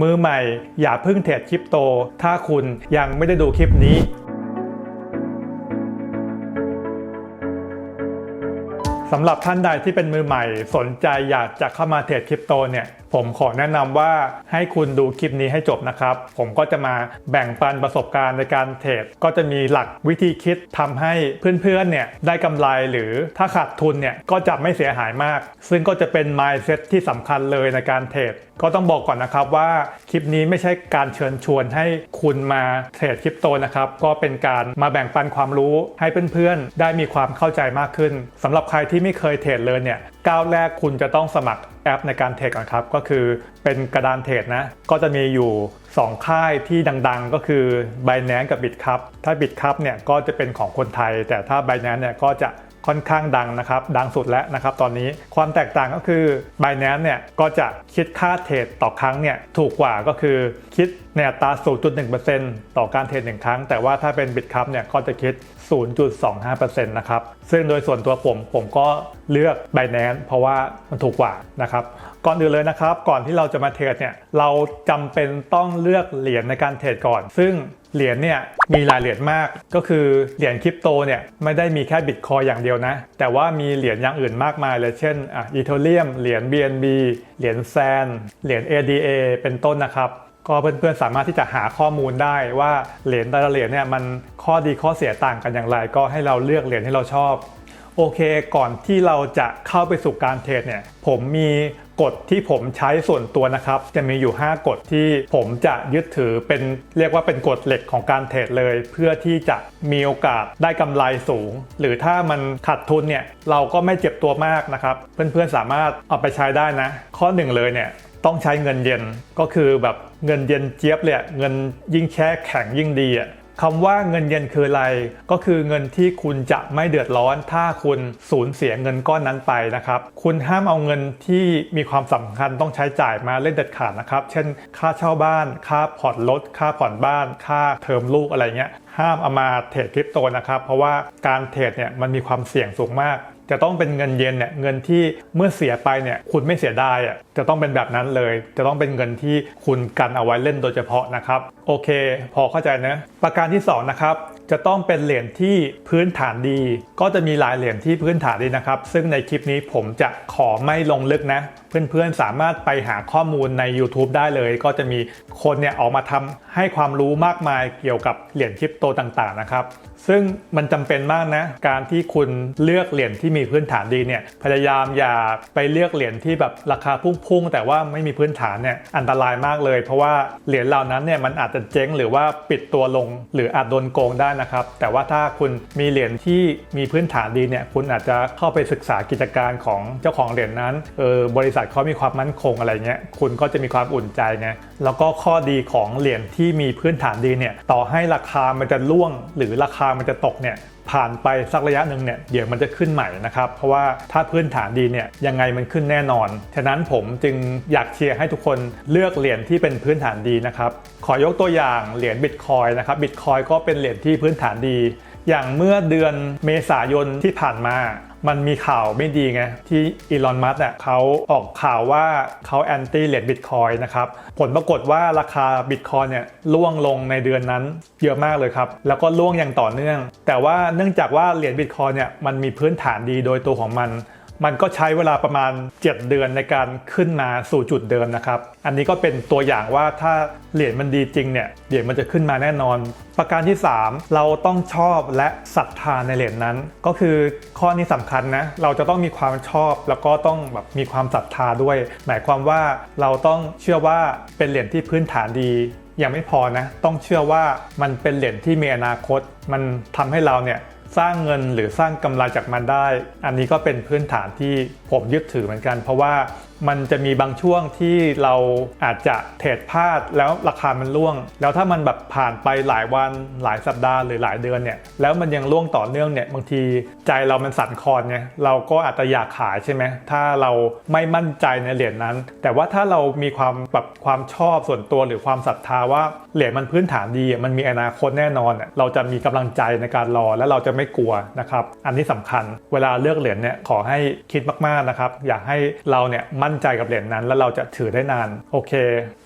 มือใหม่อย่าเพิ่งเทรดคริปโต ถ้าคุณยังไม่ได้ดูคลิปนี้สำหรับท่านใดที่เป็นมือใหม่สนใจอยากจะเข้ามาเทรดคริปโตเนี่ย ผมขอแนะนำว่าให้คุณดูคลิปนี้ให้จบนะครับ ผมก็จะมาแบ่งปันประสบการณ์ในการเทรดก็จะมีหลักวิธีคิดทำให้เพื่อนๆเนี่ยได้กำไรหรือถ้าขาดทุนเนี่ยก็จะไม่เสียหายมาก ซึ่งก็จะเป็น mindset ที่สำคัญเลยในการเทรดก็ต้องบอกก่อนนะครับว่าคลิปนี้ไม่ใช่การเชิญชวนให้คุณมาเทรดคริปโตนะครับ ก็เป็นการมาแบ่งปันความรู้ให้เพื่อนๆ ได้มีความเข้าใจมากขึ้นสำหรับใครที่ไม่เคยเทรดเลยเนี่ยก้าวแรกคุณจะต้องสมัคร แอปในการเทรดก่อนครับ ก็คือเป็นกระดานเทรดนะ ก็จะมีอยู่ 2 ค่ายที่ดังๆ ก็คือ Binance กับ BitCup ถ้า BitCup เนี่ยก็จะเป็นของคนไทย แต่ถ้า Binance เนี่ยก็จะค่อนข้างดังนะครับ ดังสุดแล้วนะครับ ตอนนี้ความแตกต่างก็คือ Binance เนี่ยก็จะคิดค่าเทรดต่อครั้งเนี่ยถูกกว่าก็คือคิดในอัตรา0.1%ต่อการเทรดหนึ่งครั้ง แต่ว่าถ้าเป็น BitCup เนี่ยก็จะคิด0.25%นะครับ ซึ่งโดยส่วนตัวผมผมก็เลือก Binance เพราะว่ามันถูกกว่านะครับ ก่อนอื่นเลยนะครับ ก่อนที่เราจะมาเทรดเนี่ยเราจำเป็นต้องเลือกเหรียญในการเทรดก่อน ซึ่งเหรียญเนี่ยมีหลายเหรียญมากก็คือเหรียญคริปโตเนี่ยไม่ได้มีแค่บิตคอยอย่างเดียวนะ แต่ว่ามีเหรียญอย่างอื่นมากมายเลยเช่นอะอีเทเรียมเหรียญ BNB เหรียญแซนเหรียญ ADA เป็นต้นนะครับ ก็เพื่อนๆสามารถที่จะหาข้อมูลได้ว่าเหรียญแต่ละเหรียญเนี่ยมันข้อดีข้อเสียต่างกันอย่างไร ก็ให้เราเลือกเหรียญที่เราชอบ โอเค ก่อนที่เราจะเข้าไปสู่การเทรดเนี่ยผมมี กฎที่ผมใช้ส่วนตัวนะครับ จะมีอยู่ 5 กฎที่ผมจะยึดถือเป็นเรียกว่าเป็นกฎเหล็กของการเทรดเลย เพื่อที่จะมีโอกาสได้กำไรสูง หรือถ้ามันขาดทุนเนี่ยเราก็ไม่เจ็บตัวมากนะครับ เพื่อนๆสามารถเอาไปใช้ได้นะ ข้อหนึ่งเลยเนี่ยต้องใช้เงินเย็นก็คือแบบเงินเย็นเจี๊ยบเลยอะเงินยิ่งแช่แข็งยิ่งดีอะ คำว่าเงินเย็นคืออะไร ก็คือเงินที่คุณจะไม่เดือดร้อน ถ้าคุณสูญเสียเงินก้อนนั้นไปนะครับ คุณห้ามเอาเงินที่มีความสำคัญต้องใช้จ่ายมาเล่นเด็ดขาดนะครับ เช่น ค่าเช่าบ้าน ค่าผ่อนรถ ค่าผ่อนบ้าน ค่าเทอมลูกอะไรเงี้ย ห้ามเอามาเทรดคริปโตนะครับ เพราะว่าการเทรดเนี่ยมันมีความเสี่ยงสูงมาก จะต้องเป็นเงินเย็นเนี่ยเงินที่เมื่อเสียไปเนี่ยคุณไม่เสียดายอะจะต้องเป็นแบบนั้นเลย จะต้องเป็นเงินที่คุณกันเอาไว้เล่นโดยเฉพาะนะครับ โอเค พอเข้าใจนะประการที่2นะครับจะต้องเป็นเหรียญที่พื้นฐานดี ก็จะมีหลายเหรียญที่พื้นฐานดีนะครับ ซึ่งในคลิปนี้ผมจะขอไม่ลงลึกนะ เพื่อนๆ สามารถไปหาข้อมูลใน YouTube ได้เลย ก็จะมีคนเนี่ยออกมาทำให้ความรู้มากมายเกี่ยวกับเหรียญคริปโตต่างๆนะครับ ซึ่งมันจำเป็นมากนะ การที่คุณเลือกเหรียญที่มีพื้นฐานดีเนี่ยพยายามอย่าไปเลือกเหรียญที่แบบราคาพุ่งๆ แต่ว่าไม่มีพื้นฐานเนี่ยอันตรายมากเลย เพราะว่าเหรียญเหล่านั้นเนี่ยมันอาจจะเจ๊งหรือว่าปิดตัวลง หรืออาจโดนโกงได้นะครับแต่ว่าถ้าคุณมีเหรียญที่มีพื้นฐานดีเนี่ยคุณอาจจะเข้าไปศึกษากิจการของเจ้าของเหรียญนั้นเออบริษัทเขามีความมั่นคงอะไรเงี้ยคุณก็จะมีความอุ่นใจไงแล้วก็ข้อดีของเหรียญที่มีพื้นฐานดีเนี่ยต่อให้ราคามันจะล่วง หรือราคามันจะตกเนี่ยผ่านไปสักระยะหนึ่งเนี่ยเดี๋ยวมันจะขึ้นใหม่นะครับ เพราะว่าถ้าพื้นฐานดีเนี่ยยังไงมันขึ้นแน่นอน ฉะนั้นผมจึงอยากเชียร์ให้ทุกคนเลือกเหรียญที่เป็นพื้นฐานดีนะครับ ขอยกตัวอย่างเหรียญบิตคอยนะครับบิตคอยก็เป็นเหรียญที่พื้นฐานดี อย่างเมื่อเดือนเมษายนที่ผ่านมา มันมีข่าวไม่ดีไง ที่อีลอนมัสเน่ยเขาออกข่าวว่าเขาแอนตี้เหรียญบิตคอยนะครับ ผลปรากฏว่าราคาบิตคอยเนี่ยล่วงลงในเดือนนั้นเยอะมากเลยครับ แล้วก็ล่วงอย่างต่อเนื่อง แต่ว่าเนื่องจากว่าเหรียญบิตคอยเนี่ยมันมีพื้นฐานดีโดยตัวของมัน มันก็ใช้เวลาประมาณ 7 เดือนในการขึ้นมาสู่จุดเดิมนะครับ อันนี้ก็เป็นตัวอย่างว่าถ้าเหรียญมันดีจริงเนี่ยเหรียญมันจะขึ้นมาแน่นอน ประการที่ 3 เราต้องชอบและศรัทธาในเหรียญนั้น ก็คือข้อนี้สำคัญนะเราจะต้องมีความชอบแล้วก็ต้องแบบมีความศรัทธาด้วย หมายความว่าเราต้องเชื่อว่าเป็นเหรียญที่พื้นฐานดียังไม่พอนะ ต้องเชื่อว่ามันเป็นเหรียญที่มีอนาคต มันทำให้เราเนี่ย สร้างเงินหรือสร้างกำไรจากมันได้ อันนี้ก็เป็นพื้นฐานที่ผมยึดถือเหมือนกัน เพราะว่ามันจะมีบางช่วงที่เราอาจจะเทรดพลาดแล้วราคามันร่วง แล้วถ้ามันแบบผ่านไปหลายวันหลายสัปดาห์หรือหลายเดือนเนี่ยแล้วมันยังร่วงต่อเนื่องเนี่ยบางทีใจเรามันสั่นคลอนไงเราก็อาจจะอยากขายใช่ไหมถ้าเราไม่มั่นใจในเหรียญนั้น แต่ว่าถ้าเรามีความแบบความชอบส่วนตัวหรือความศรัทธาว่าเหรียญมันพื้นฐานดีมันมีอนาคตแน่นอน เราจะมีกำลังใจในการรอและเราจะไม่กลัวนะครับอันนี้สำคัญเวลาเลือกเหรียญเนี่ยขอให้คิดมากๆนะครับ อยากให้เราเนี่ยมั่นใจกับเหรียญนั้น แล้วเราจะถือได้นาน โอเค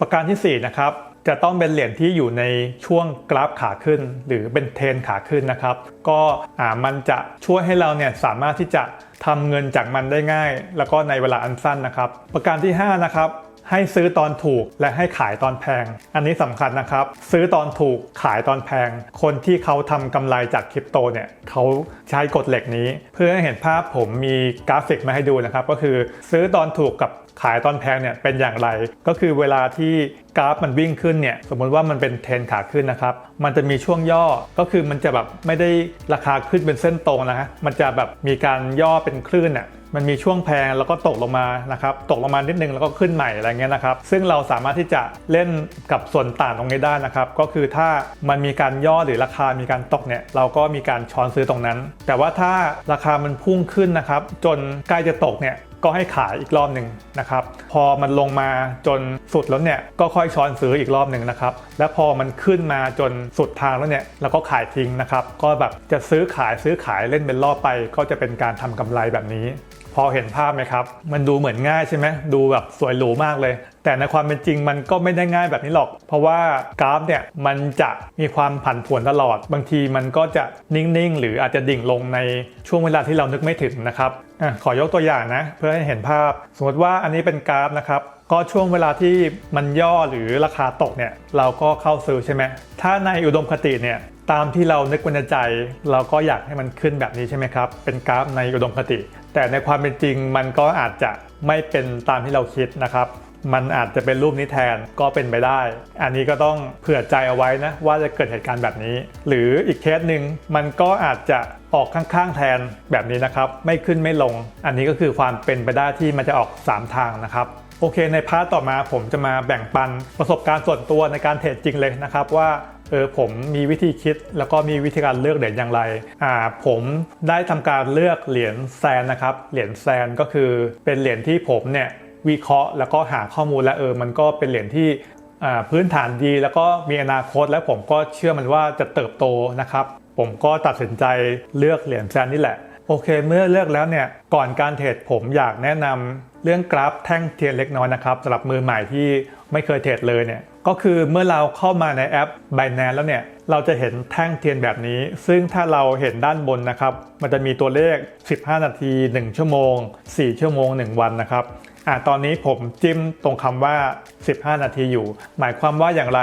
ประการที่สี่นะครับจะต้องเป็นเหรียญที่อยู่ในช่วงกราฟขาขึ้น หรือเป็นเทรนขาขึ้นนะครับ ก็อ่ามันจะช่วยให้เราเนี่ยสามารถที่จะทำเงินจากมันได้ง่าย แล้วก็ในเวลาอันสั้นนะครับ ประการที่ห้านะครับ ให้ซื้อตอนถูกและให้ขายตอนแพง อันนี้สำคัญนะครับ ซื้อตอนถูกขายตอนแพง คนที่เขาทำกำไรจากคริปโตเนี่ยเขาใช้กฎเหล็กนี้ เพื่อให้เห็นภาพผมมีกราฟิกมาให้ดูนะครับ ก็คือซื้อตอนถูกกับขายตอนแพงเนี่ยเป็นอย่างไร ก็คือเวลาที่กราฟมันวิ่งขึ้นเนี่ยสมมุติว่ามันเป็นเทรนขาขึ้นนะครับ มันจะมีช่วงย่อก็คือมันจะแบบไม่ได้ราคาขึ้นเป็นเส้นตรงนะฮะมันจะแบบมีการย่อเป็นคลื่นเนี่ย มันมีช่วงแพงแล้วก็ตกลงมานะครับตกลงมานิดนึงแล้วก็ขึ้นใหม่อะไรเงี้ยนะครับ ซึ่งเราสามารถที่จะเล่นกับส่วนต่างตรงนี้ได้นะครับ ก็คือถ้ามันมีการย่อหรือราคามีการตกเนี่ยเราก็มีการช้อนซื้อตรงนั้น แต่ว่าถ้าราคามันพุ่งขึ้นนะครับ จนใกล้จะตกเนี่ยก็ให้ขายอีกรอบหนึ่งนะครับ พอมันลงมาจนสุดแล้วเนี่ยก็ค่อยช้อนซื้ออีกรอบหนึ่งนะครับ และพอมันขึ้นมาจนสุดทางแล้วเนี่ยเราก็ขายทิ้งนะครับ ก็แบบจะซื้อขายซื้อขายเล่นเป็นรอบไป ก็จะเป็นการทำกำไรแบบนี้ พอเห็นภาพไหมครับ มันดูเหมือนง่ายใช่ไหมดูแบบสวยหรูมากเลย แต่ในความเป็นจริงมันก็ไม่ได้ง่ายแบบนี้หรอก เพราะว่ากราฟเนี่ยมันจะมีความผันผวนตลอด บางทีมันก็จะนิ่งๆ หรืออาจจะดิ่งลงในช่วงเวลาที่เรานึกไม่ถึงนะครับอขอยกตัวอย่างนะ เพื่อให้เห็นภาพ สมมติว่าอันนี้เป็นกราฟนะครับก็ช่วงเวลาที่มันย่อหรือราคาตกเนี่ยเราก็เข้าซื้อใช่ไหมถ้าในอุดมคติเนี่ยตามที่เรานึกว้ในใจ เราก็อยากให้มันขึ้นแบบนี้ใช่ไหมครับ เป็นกราฟในอุดมคติ แต่ในความเป็นจริงมันก็อาจจะไม่เป็นตามที่เราคิดนะครับ มันอาจจะเป็นรูปนี้แทนก็เป็นไปได้ อันนี้ก็ต้องเผื่อใจเอาไว้นะว่าจะเกิดเหตุการณ์แบบนี้ หรืออีกเคสหนึ่งมันก็อาจจะออกข้างๆแทนแบบนี้นะครับ ไม่ขึ้นไม่ลง อันนี้ก็คือความเป็นไปได้ที่มันจะออก 3 ทางนะครับโอเคในพาร์ทต่อมาผมจะมาแบ่งปันประสบการณ์ส่วนตัวในการเทรดจริงเลยนะครับว่า เออผมมีวิธีคิดแล้วก็มีวิธีการเลือกเหรียญอย่างไรอ่าผมได้ทำการเลือกเหรียญแซนนะครับเหรียญแซนก็คือเป็นเหรียญที่ผมเนี่ยวิเคราะห์แล้วก็หาข้อมูลแล้วเออมันก็เป็นเหรียญที่อ่าพื้นฐานดีแล้วก็มีอนาคตและผมก็เชื่อมันว่าจะเติบโตนะครับ ผมก็ตัดสินใจเลือกเหรียญแซนนี่แหละ โอเค เมื่อเลือกแล้วเนี่ยก่อนการเทรดผมอยากแนะนำเรื่องกราฟแท่งเทียนเล็กน้อยนะครับสำหรับมือใหม่ที่ไม่เคยเทรดเลยเนี่ย ก็คือเมื่อเราเข้ามาในแอป Binance แล้วเนี่ย เราจะเห็นแท่งเทียนแบบนี้ ซึ่งถ้าเราเห็นด้านบนนะครับ มันจะมีตัวเลข 15 นาที 1 ชั่วโมง 4 ชั่วโมง 1 วันนะครับอ่าตอนนี้ผมจิ้มตรงคำว่า 15 นาทีอยู่ หมายความว่าอย่างไร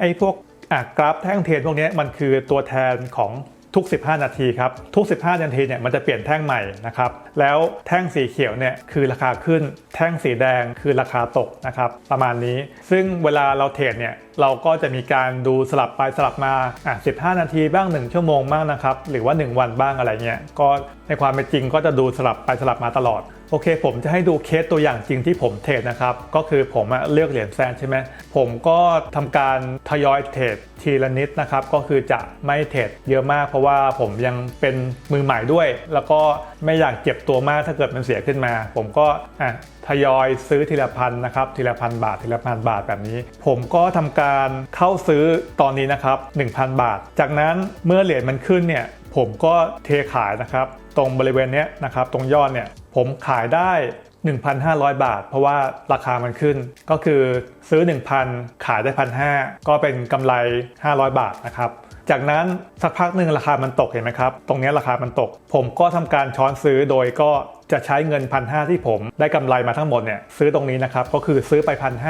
ไอ้พวกอะกราฟแท่งเทียนพวกนี้มันคือตัวแทนของ ทุก 15 นาทีครับทุก 15 นาทีเนี่ยมันจะเปลี่ยนแท่งใหม่นะครับแล้วแท่งสีเขียวเนี่ยคือราคาขึ้น แท่งสีแดงคือราคาตกนะครับประมาณนี้ ซึ่งเวลาเราเทรดเนี่ยเราก็จะมีการดูสลับไปสลับมาอะ15 นาทีบ้าง 1 ชั่วโมงบ้างนะครับหรือว่า 1 วันบ้างอะไรเงี้ยก็ในความเป็นจริงก็จะดูสลับไปสลับมาตลอด โอเค ผมจะให้ดูเคสตัวอย่างจริงที่ผมเทรดนะครับ ก็คือผมเลือกเหรียญแซนใช่ไหมผมก็ทำการทยอยเทรดทีละนิดนะครับ ก็คือจะไม่เทรดเยอะมาก เพราะว่าผมยังเป็นมือใหม่ด้วย แล้วก็ไม่อยากเจ็บตัวมากถ้าเกิดมันเสียขึ้นมา ผมก็อะทยอยซื้อทีละพันนะครับทีละพันบาททีละพันบาทแบบนี้ ผมก็ทำการเข้าซื้อตอนนี้นะครับ 1,000 บาท จากนั้นเมื่อเหรียญมันขึ้นเนี่ยผมก็เทขายนะครับ ตรงบริเวณนี้นะครับ ตรงยอดเนี่ย ผมขายได้ 1,500 บาท เพราะว่าราคามันขึ้น ก็คือซื้อ 1,000 ขายได้1,500ก็เป็นกำไร 500 บาทนะครับจากนั้นสักพักหนึ่งราคามันตกเห็นไหมครับ ตรงนี้ราคามันตก ผมก็ทำการช้อนซื้อโดยก็จะใช้เงินพันหที่ผมได้กำไรมาทั้งหมดเนี่ยซื้อตรงนี้นะครับ ก็คือซื้อไปพันห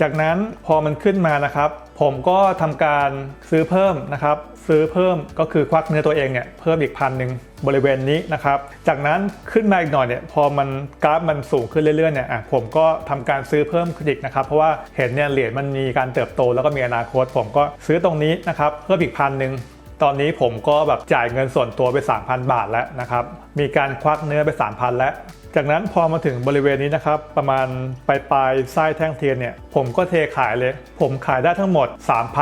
จากนั้นพอมันขึ้นมานะครับ ผมก็ทำการซื้อเพิ่มนะครับ ซื้อเพิ่มก็คือควักเนื้อตัวเองเนี่ยเพิ่มอีกพันหนึ่งบริเวณนี้นะครับ จากนั้นขึ้นมาอีกหน่อยเนี่ยพอมันกราฟมันสูงขึ้นเรื่อยๆเนี่ยอะผมก็ทำการซื้อเพิ่มขึ้นอีกนะครับ เพราะว่าเห็นเนี่ยเหรียญมันมีการเติบโตแล้วก็มีอนาคต ผมก็ซื้อตรงนี้นะครับเพิ่มอีกพันหนึ่งตอนนี้ผมก็แบบจ่ายเงินส่วนตัวไป 3,000 บาทแล้วนะครับ มีการควักเนื้อไป 3,000 แล้ว จากนั้นพอมาถึงบริเวณนี้นะครับ ประมาณปลายปลายไส้แท่งเทียนเนี่ย ผมก็เทขายเลย ผมขายได้ทั้งหมด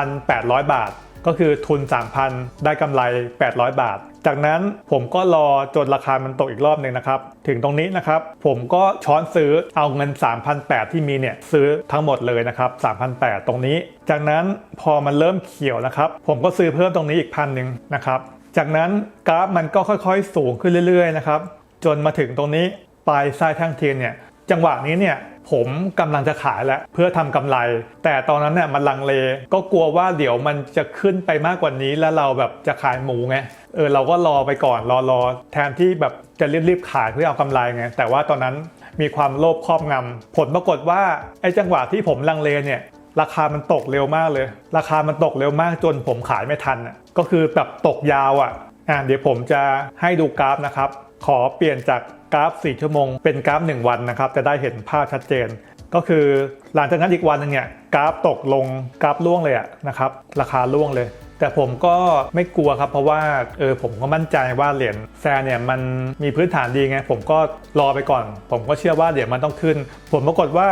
3,800 บาท ก็คือทุน 3,000 ได้กำไร 800 บาท จากนั้นผมก็รอจนราคามันตกอีกรอบหนึ่งนะครับ ถึงตรงนี้นะครับ ผมก็ช้อนซื้อเอาเงิน 3,800 ที่มีเนี่ยซื้อทั้งหมดเลยนะครับ 3,800 ตรงนี้ จากนั้นพอมันเริ่มเขียวนะครับ ผมก็ซื้อเพิ่มตรงนี้อีกพันหนึ่งนะครับ จากนั้นกราฟมันก็ค่อยๆ สูงขึ้นเรื่อยๆนะครับ จนมาถึงตรงนี้ ปลายไส้แท่งเทียนเนี่ยจังหวะนี้เนี่ยผมกำลังจะขายแล้วเพื่อทำกำไร แต่ตอนนั้นเนี่ยมันลังเลก็กลัวว่าเดี๋ยวมันจะขึ้นไปมากกว่านี้แล้วเราแบบจะขายหมูไงเออเราก็รอไปก่อนรอรอแทนที่แบบจะรีบๆขายเพื่อเอากำไรไงแต่ว่าตอนนั้นมีความโลภครอบงำผลปรากฏว่าไอ้จังหวะที่ผมลังเลเนี่ยราคามันตกเร็วมากเลย ราคามันตกเร็วมากจนผมขายไม่ทันอะก็คือแบบตกยาวอะอะเดี๋ยวผมจะให้ดูกราฟนะครับ ขอเปลี่ยนจาก กราฟ 4 ชั่วโมง เป็นกราฟ 1 วันนะครับ จะได้เห็นภาพชัดเจน ก็คือหลังจากนั้นอีกวันหนึงเนี่ยกราฟตกลงกราฟล่วงเลยอะนะครับราคาล่วงเลยแต่ผมก็ไม่กลัวครับเพราะว่าเออผมก็มั่นใจว่าเหรียญแซนเนี่ยมันมีพื้นฐานดีไง ผมก็รอไปก่อน ผมก็เชื่อว่าเดี๋ยวมันต้องขึ้น ผมปรากฏว่า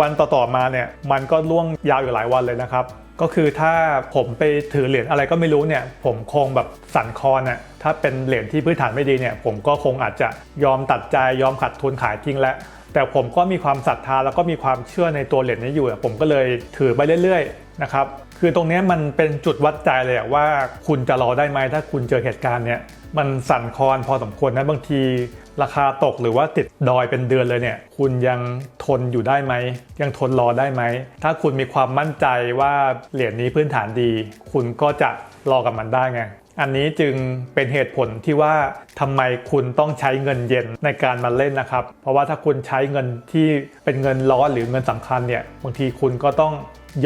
วันต่อๆมาเนี่ยมันก็ล่วงยาวอยู่หลายวันเลยนะครับ ก็คือถ้าผมไปถือเหรียญอะไรก็ไม่รู้เนี่ย ผมคงแบบสั่นคอนน่ะถ้าเป็นเหรียญที่พื้นฐานไม่ดีเนี่ย ผมก็คงอาจจะยอมตัดใจยอมขาดทุนขายทิ้งแล้ว แต่ผมก็มีความศรัทธาแล้วก็มีความเชื่อในตัวเหรียญนี้อยู่ ผมก็เลยถือไปเรื่อยๆนะครับคือตรงนี้มันเป็นจุดวัดใจเลยว่าคุณจะรอได้ไหมถ้าคุณเจอเหตุการณ์เนี่ยมันสั่นคลอนพอสมควรนะบางทีราคาตกหรือว่าติดดอยเป็นเดือนเลยเนี่ย คุณยังทนอยู่ได้ไหม ยังทนรอได้ไหม ถ้าคุณมีความมั่นใจว่าเหรียญนี้พื้นฐานดี คุณก็จะรอกับมันได้ไง อันนี้จึงเป็นเหตุผลที่ว่าทำไมคุณต้องใช้เงินเย็นในการมาเล่นนะครับ เพราะว่าถ้าคุณใช้เงินที่เป็นเงินร้อนหรือเงินสำคัญเนี่ยบางทีคุณก็ต้อง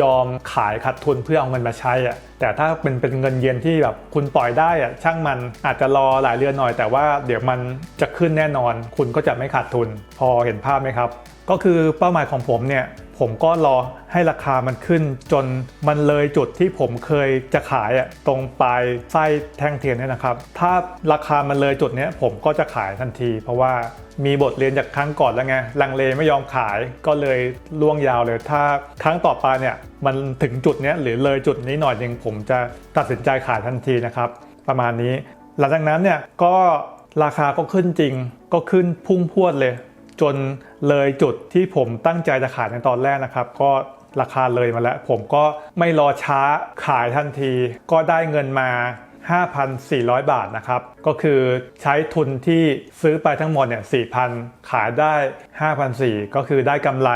ยอมขายขาดทุนเพื่อเอาเงินมาใช้อะแต่ถ้าเป็นเป็นเงินเย็นที่แบบคุณปล่อยได้อะช่างมันอาจจะรอหลายเดือนหน่อย แต่ว่าเดี๋ยวมันจะขึ้นแน่นอน คุณก็จะไม่ขาดทุน พอเห็นภาพไหมครับ ก็คือเป้าหมายของผมเนี่ยผมก็รอให้ราคามันขึ้น จนมันเลยจุดที่ผมเคยจะขายอะตรงปลายไส้แท่งเทียนเนี่ยนะครับ ถ้าราคามันเลยจุดเนี้ยผมก็จะขายทันที เพราะว่ามีบทเรียนจากครั้งก่อนแล้วไงลังเลไม่ยอมขายก็เลยล่วงยาวเลย ถ้าครั้งต่อไปเนี่ยมันถึงจุดเนี้ยหรือเลยจุดนี้หน่อยหนึงผมจะตัดสินใจขายทันทีนะครับ ประมาณนี้ หลังจากนั้นเนี่ยก็ราคาก็ขึ้นจริงก็ขึ้นพุ่งพรวดเลย จนเลยจุดที่ผมตั้งใจจะขายในตอนแรกนะครับ ก็ราคาเลยมาแล้ว ผมก็ไม่รอช้าขายทันที ก็ได้เงินมา 5,400 บาทนะครับ ก็คือใช้ทุนที่ซื้อไปทั้งหมดเนี่ย4,000 ขายได้ 5,400 ก็คือได้กำไร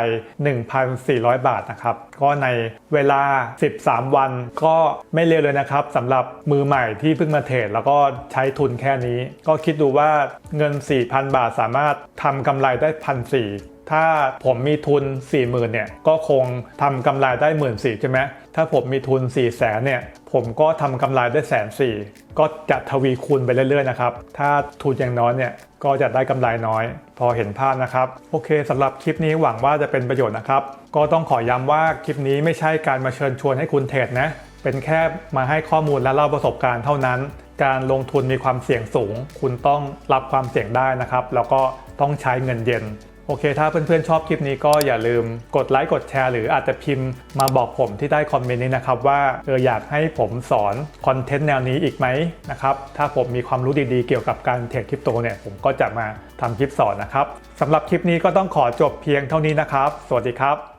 1,400 บาทนะครับ ก็ในเวลา 13 วันก็ไม่เร็วเลยนะครับสำหรับมือใหม่ที่เพิ่งมาเทรดแล้วก็ใช้ทุนแค่นี้ ก็คิดดูว่าเงิน 4,000 บาทสามารถทำกำไรได้ 1,400 ถ้าผมมีทุน 40,000เนี่ยก็คงทำกำไรได้1 4ื่นสี่ใช่ไหมถ้าผมมีทุน 4 0 0แสนเนี่ยผมก็ทำกำไรได้แสนสี่ก็จะทวีคูณไปเรื่อยๆนะครับ ถ้าทุนอย่างน้อยเนี่ยก็จะได้กำไรน้อย พอเห็นภาพนะครับ โอเคสำหรับคลิปนี้หวังว่าจะเป็นประโยชน์นะครับ ก็ต้องขอย้ำว่าคลิปนี้ไม่ใช่การมาเชิญชวนให้คุณเทรดนะเป็นแค่มาให้ข้อมูลและเล่าประสบการณ์เท่านั้น การลงทุนมีความเสี่ยงสูง คุณต้องรับความเสี่ยงได้นะครับ แล้วก็ต้องใช้เงินเย็น โอเค ถ้าเพื่อนๆชอบคลิปนี้ก็อย่าลืมกดไลค์กดแชร์หรืออาจจะพิมพ์มาบอกผมที่ใต้คอมเมนต์นี้นะครับว่าเอออยากให้ผมสอนคอนเทนต์แนวนี้อีกไหมนะครับถ้าผมมีความรู้ดีๆเกี่ยวกับการเทรดคริปโตเนี่ยผมก็จะมาทำคลิปสอนนะครับสำหรับคลิปนี้ก็ต้องขอจบเพียงเท่านี้นะครับ สวัสดีครับ